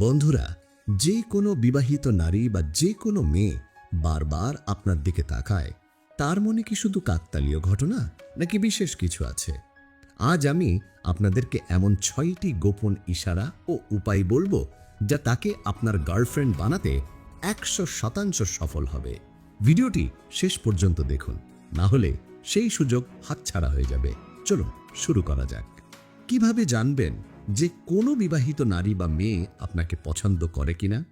বন্ধুরা, যে কোনো বিবাহিত নারী বা যে কোনো মেয়ে বারবার আপনার দিকে তাকায়। তার মনে কি শুধু কাকতালীয় ঘটনা, নাকি বিশেষ কিছু আছে? আজ আমি আপনাদেরকে এমন ছয়টি গোপন ইশারা ও উপায় বলব, যা তাকে আপনার গার্লফ্রেন্ড বানাতে একশো শতাংশ সফল হবে। ভিডিওটি শেষ পর্যন্ত দেখুন, না হলে সেই সুযোগ হাতছাড়া হয়ে যাবে। চলুন, শুরু করা যাক। কীভাবে জানবেন যে কোনো বিবাহিত নারী বা মেয়ে আপনাকে পছন্দ করে কিনা,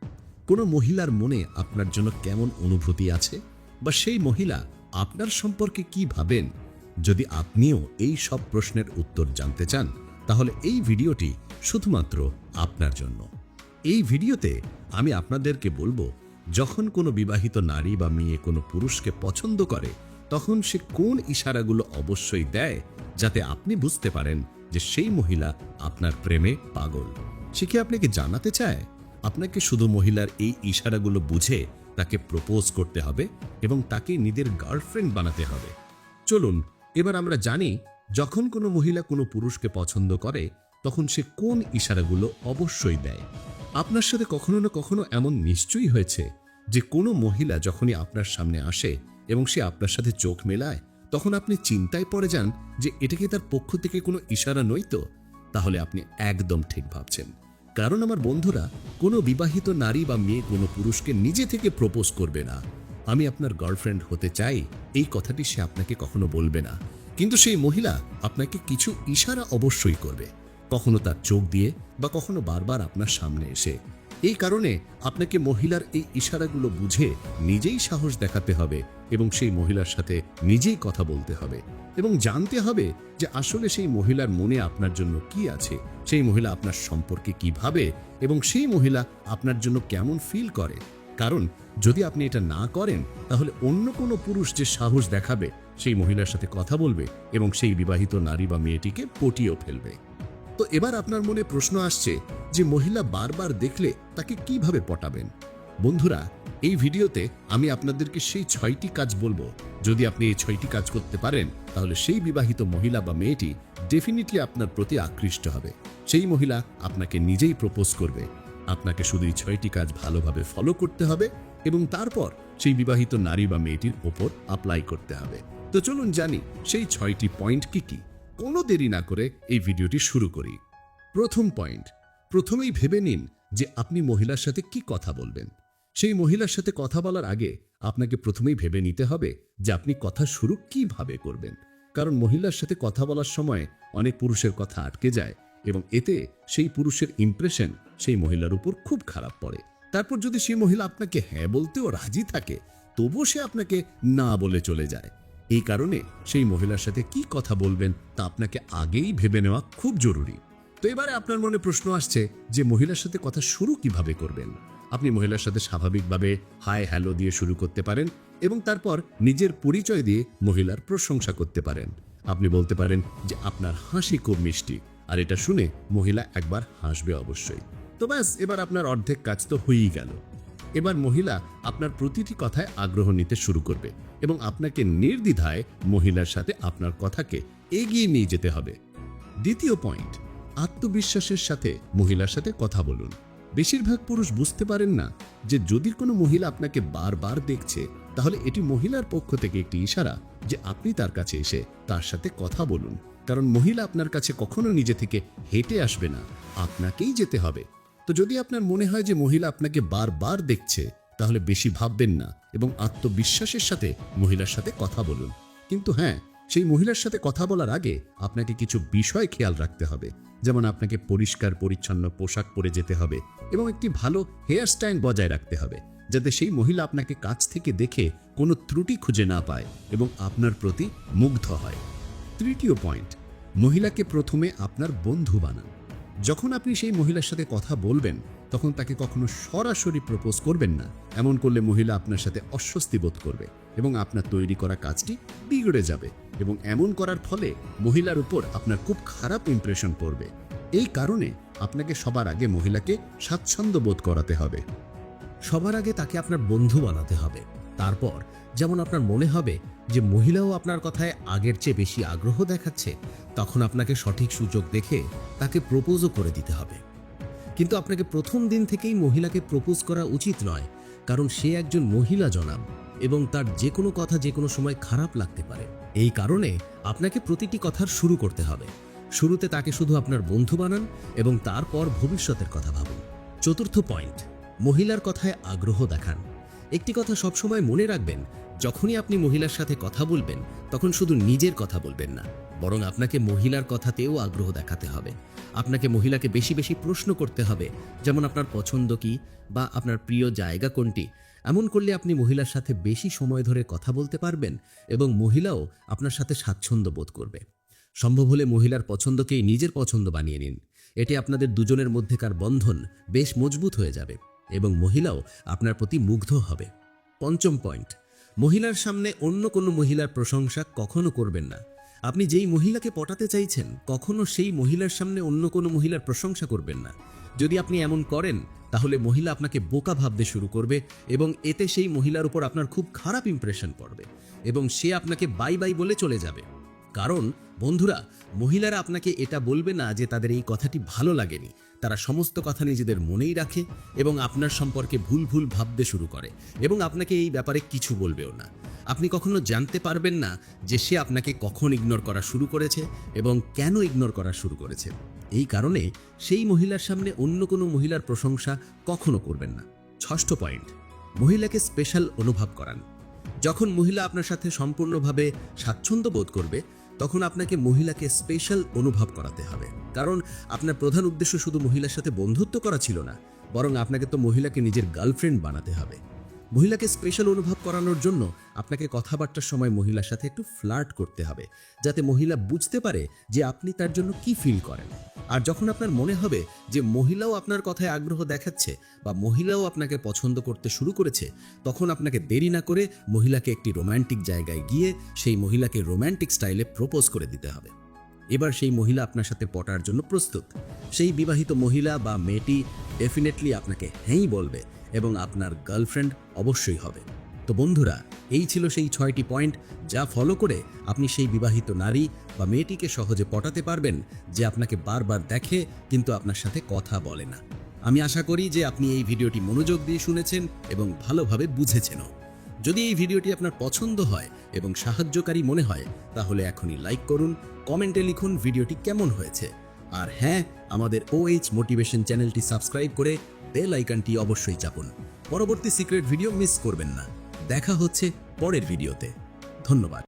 কোনো মহিলার মনে আপনার জন্য কেমন অনুভূতি আছে, বা সেই মহিলা আপনার সম্পর্কে কি ভাবেন, যদি আপনিও এই সব প্রশ্নের উত্তর জানতে চান, তাহলে এই ভিডিওটি শুধুমাত্র আপনার জন্য। এই ভিডিওতে আমি আপনাদেরকে বলব, যখন কোনো বিবাহিত নারী বা মেয়ে কোনো পুরুষকে পছন্দ করে, তখন সে কোন ইশারাগুলো অবশ্যই দেয়, যাতে আপনি বুঝতে পারেন যে সেই মহিলা আপনার প্রেমে পাগল। সে কি আপনাকে জানাতে চায়? আপনাকে শুধু মহিলার এই ইশারাগুলো বুঝে তাকে প্রপোজ করতে হবে এবং তাকে নিজের গার্লফ্রেন্ড বানাতে হবে। চলুন, এবার আমরা জানি যখন কোনো মহিলা কোনো পুরুষকে পছন্দ করে, তখন সে কোন ইশারাগুলো অবশ্যই দেয়। আপনার সাথে কখনো না কখনো এমন নিশ্চয়ই হয়েছে যে কোনো মহিলা যখনই আপনার সামনে আসে এবং সে আপনার সাথে চোখ মেলায় তখন আপনি চিন্তায় পড়ে যান যে এটা কি তার পক্ষ থেকে কোনো ইশারা নই তো? তাহলে আপনি একদম ঠিক ভাবছেন। কারণ আমার বন্ধুরা কোনো বিবাহিত নারী বা মেয়ে কোনো পুরুষকে নিজে থেকে প্রপোজ করবে না। আমি আপনার গার্লফ্রেন্ড হতে চাই, এই কথাটি সে আপনাকে কখনো বলবে না। কিন্তু সেই মহিলা আপনাকে কিছু ইশারা অবশ্যই করবে। কখনো তার চোখ দিয়ে বা কখনো বারবার আপনার সামনে এসে এই কারণে আপনাকে মহিলার এই ইশারাগুলো বুঝে নিজেই সাহস দেখাতে হবে এবং সেই মহিলার সাথে নিজেই কথা বলতে হবে এবং জানতে হবে যে আসলে সেই মহিলার মনে আপনার জন্য কি আছে, সেই মহিলা আপনার সম্পর্কে কীভাবে এবং সেই মহিলা আপনার জন্য কেমন ফিল করে। কারণ যদি আপনি এটা না করেন, তাহলে অন্য কোনো পুরুষ যে সাহস দেখাবে, সেই মহিলার সাথে কথা বলবে এবং সেই বিবাহিত নারী বা মেয়েটিকে পটিয়েও ফেলবে। তো এবার আপনার মনে প্রশ্ন আসছে যে মহিলা বারবার দেখলে তাকে কীভাবে পটাবেন? বন্ধুরা, এই ভিডিওতে আমি আপনাদেরকে সেই ছয়টি কাজ বলব। যদি আপনি এই ছয়টি কাজ করতে পারেন, তাহলে সেই বিবাহিত মহিলা বা মেয়েটি ডেফিনেটলি আপনার প্রতি আকৃষ্ট হবে। সেই মহিলা আপনাকে নিজেই প্রপোজ করবে। আপনাকে শুধু এই ছয়টি কাজ ভালোভাবে ফলো করতে হবে এবং তারপর সেই বিবাহিত নারী বা মেয়েটির ওপর অ্যাপ্লাই করতে হবে। তো চলুন জানি, সেই ছয়টি পয়েন্ট কি কি? কোনো দেরি না করে এই ভিডিওটি শুরু করি। প্রথম পয়েন্ট প্রথমেই ভেবে নিন যে আপনি মহিলার সাথে কি কথা বলবেন। সেই মহিলার সাথে কথা বলার আগে আপনাকে প্রথমেই ভেবে নিতে হবে যে আপনি কথা শুরু কীভাবে করবেন। কারণ মহিলার সাথে কথা বলার সময় অনেক পুরুষের কথা আটকে যায় এবং এতে সেই পুরুষের ইমপ্রেশন সেই মহিলার উপর খুব খারাপ পড়ে। তারপর যদি সেই মহিলা আপনাকে হ্যাঁ বলতেও রাজি থাকে, তবুও সে আপনাকে না বলে চলে যায়। এই কারণে সেই মহিলার সাথে কি কথা বলবেন তা আপনাকে আগেই ভেবে নেওয়া খুব জরুরি। তো এবারে আপনার মনে প্রশ্ন আসছে যে মহিলার সাথে কথা শুরু কীভাবে করবেন? আপনি মহিলার সাথে স্বাভাবিকভাবে হাই হ্যালো দিয়ে শুরু করতে পারেন এবং তারপর নিজের পরিচয় দিয়ে মহিলার প্রশংসা করতে পারেন। আপনি বলতে পারেন যে আপনার হাসি খুব মিষ্টি, আর এটা শুনে মহিলা একবার হাসবে অবশ্যই। তো ব্যাস, এবার আপনার অর্ধেক কাজ তো হয়েই গেল। এবার মহিলা আপনার প্রতিটি কথায় আগ্রহ নিতে শুরু করবে এবং আপনাকে নির্দ্বিধায় মহিলার সাথে আপনার কথাকে এগিয়ে নিয়ে যেতে হবে। দ্বিতীয় পয়েন্ট, আত্মবিশ্বাসের সাথে মহিলার সাথে কথা বলুন। বেশিরভাগ পুরুষ বুঝতে পারেন না যে যদি কোনো মহিলা আপনাকে বারবার দেখছে, তাহলে এটি মহিলার পক্ষ থেকে একটি ইশারা যে আপনি তার কাছে এসে তার সাথে কথা বলুন। কারণ মহিলা আপনার কাছে কখনো নিজে থেকে হেঁটে আসবে না। আপনাকেই যেতে হবে। তো যদি আপনার মনে হয় যে মহিলা আপনাকে বারবার দেখছে, তাহলে বেশি ভাববেন না এবং আত্মবিশ্বাসের সাথে মহিলার সাথে কথা বলুন। কিন্তু হ্যাঁ সেই মহিলার সাথে কথা বলার আগে আপনাকে কিছু বিষয় খেয়াল রাখতে হবে। যেমন আপনাকে পরিষ্কার, পরিচ্ছন্ন পোশাক পরে যেতে হবে এবং একটি ভালো হেয়ার স্টাইল বজায় রাখতে হবে, যাতে সেই মহিলা আপনাকে কাছ থেকে দেখে কোনো ত্রুটি খুঁজে না পায় এবং আপনার প্রতি মুগ্ধ হয়। তৃতীয় পয়েন্ট, মহিলাকে প্রথমে আপনার বন্ধু বানান। যখন আপনি সেই মহিলার সাথে কথা বলবেন, তখন তাকে কখনো সরাসরি প্রপোজ করবেন না। এমন করলে মহিলা আপনার সাথে অস্বস্তি বোধ করবে এবং আপনার তৈরি করা কাজটি বিগড়ে যাবে এবং এমন করার ফলে মহিলার উপর আপনার খুব খারাপ ইমপ্রেশন পড়বে। এই কারণে আপনাকে সবার আগে মহিলাকে স্বাচ্ছন্দ্য বোধ করাতে হবে। সবার আগে তাকে আপনার বন্ধু বানাতে হবে। তারপর যেমন আপনার মনে হবে যে মহিলাও আপনার কথায় আগের চেয়ে বেশি আগ্রহ দেখাচ্ছে, তখন আপনাকে সঠিক সুযোগ দেখে তাকে প্রপোজও করে দিতে হবে। কিন্তু আপনাকে প্রথম দিন থেকেই মহিলাকে প্রপোজ করা উচিত নয়, কারণ সে একজন মহিলা জনাব এবং তার যে কোনো কথা যে কোনো সময় খারাপ লাগতে পারে। এই কারণে আপনাকে প্রতিটি কথার শুরু করতে হবে। শুরুতে তাকে শুধু আপনার বন্ধু বানান এবং তারপর ভবিষ্যতের কথা ভাবুন। চতুর্থ পয়েন্ট মহিলার কথায় আগ্রহ দেখান। একটি কথা সবসময় মনে রাখবেন যখনই আপনি মহিলার সাথে কথা বলবেন, তখন শুধু নিজের কথা বলবেন না, বরং আপনাকে মহিলার কথাতেও আগ্রহ দেখাতে হবে। আপনাকে মহিলাকে বেশি বেশি প্রশ্ন করতে হবে, যেমন আপনার পছন্দ কি বা আপনার প্রিয় জায়গা কোনটি? এমন করলে আপনি মহিলার সাথে বেশি সময় ধরে কথা বলতে পারবেন এবং মহিলাও আপনার সাথে স্বাচ্ছন্দ্য বোধ করবে। সম্ভব হলে মহিলার পছন্দকেই নিজের পছন্দ বানিয়ে নিন। এটি আপনাদের দুজনের মধ্যেকার বন্ধন বেশ মজবুত হয়ে যাবে এবং মহিলাও আপনার প্রতি মুগ্ধ হবে। পঞ্চম পয়েন্ট মহিলার সামনে অন্য কোনো মহিলার প্রশংসা কখনো করবেন না। আপনি যেই মহিলাকে পটাতে চাইছেন, কখনো সেই মহিলার সামনে অন্য কোনো মহিলার প্রশংসা করবেন না। যদি আপনি এমন করেন, তাহলে মহিলা আপনাকে বোকা ভাবতে শুরু করবে এবং এতে সেই মহিলার উপর আপনার খুব খারাপ ইমপ্রেশন পড়বে এবং সে আপনাকে বাই বাই বলে চলে যাবে। কারণ, বন্ধুরা, মহিলারা আপনাকে এটা বলবে না যে তাদের এই কথাটি ভালো লাগেনি। তারা সমস্ত কথা নিজেদের মনেই রাখে এবং আপনার সম্পর্কে ভুল ভুল ভাবতে শুরু করে এবং আপনাকে এই ব্যাপারে কিছু বলবেও না। আপনি কখনো জানতে পারবেন না যে সে আপনাকে কখন ইগনোর করা শুরু করেছে এবং কেন ইগনোর করা শুরু করেছে। এই কারণে সেই মহিলার সামনে অন্য কোনো মহিলার প্রশংসা কখনো করবেন না। ষষ্ঠ পয়েন্ট মহিলাকে স্পেশাল অনুভব করান। যখন মহিলা আপনার সাথে সম্পূর্ণভাবে স্বাচ্ছন্দ্য বোধ করবে তখন আপনাকে মহিলাকে স্পেশাল অনুভব করাতে হবে। কারণ আপনার প্রধান উদ্দেশ্য শুধু মহিলার সাথে বন্ধুত্ব করা ছিল না, বরং আপনাকে তো মহিলাকে নিজের গার্লফ্রেন্ড বানাতে হবে। মহিলাকে স্পেশাল অনুভব করানোর জন্য আপনাকে কথাবার্তার সময় মহিলার সাথে একটু ফ্লার্ট করতে হবে, যাতে মহিলা বুঝতে পারে যে আপনি তার জন্য কি ফিল করেন। আর যখন আপনার মনে হবে যে মহিলাও আপনার কথায় আগ্রহ দেখাচ্ছে বা মহিলাও আপনাকে পছন্দ করতে শুরু করেছে, তখন আপনাকে দেরি না করে মহিলাকে একটি রোম্যান্টিক জায়গায় গিয়ে সেই মহিলাকে রোম্যান্টিক স্টাইলে প্রপোজ করে দিতে হবে। এবার সেই মহিলা আপনার সাথে পটার জন্য প্রস্তুত। সেই বিবাহিত মহিলা বা মেয়েটি ডেফিনেটলি আপনাকে হ্যাঁই বলবে এবং আপনার গার্লফ্রেন্ড অবশ্যই হবে। তো বন্ধুরা, এই ছিল সেই ছয়টি পয়েন্ট যা ফলো করে আপনি সেই বিবাহিত নারী বা মেয়েটিকে সহজে পটাতে পারবেন যে আপনাকে বারবার দেখে কিন্তু আপনার সাথে কথা বলে না। আমি আশা করি যে আপনি এই ভিডিওটি মনোযোগ দিয়ে শুনেছেন এবং ভালোভাবে বুঝেছেনও। যদি এই ভিডিওটি আপনার পছন্দ হয় এবং সাহায্যকারী মনে হয়, তাহলে এখনই লাইক করুন, কমেন্টে লিখুন ভিডিওটি কেমন হয়েছে। আর হ্যাঁ আমাদের ওএইচ মোটিভেশন চ্যানেলটি সাবস্ক্রাইব করে বেল আইকনটি অবশ্যই চাপুন। পরবর্তী সিক্রেট ভিডিও মিস করবেন না। দেখা হচ্ছে পরের ভিডিওতে। ধন্যবাদ।